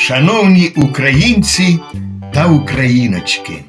Шановні українці та україночки,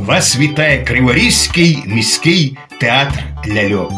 вас вітає Криворізький міський театр ляльок.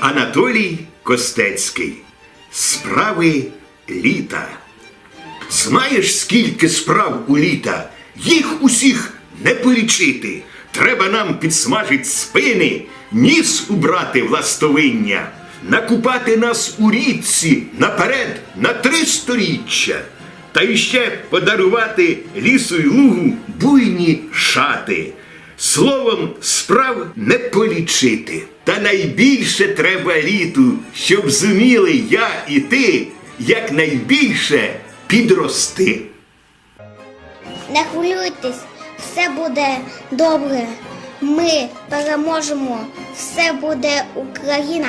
Анатолій Костецький. Справи літа. Знаєш, скільки справ у літа? Їх усіх не полічити. Треба нам підсмажить спини, ніс убрати в ластовиння, накупати нас у річці наперед на три сторіччя, та іще подарувати лісу й лугу буйні шати. Словом, справ не полічити. Та найбільше треба літу, щоб зуміли я і ти якнайбільше підрости. Не хвилюйтесь, все буде добре. Ми переможемо. Все буде Україна.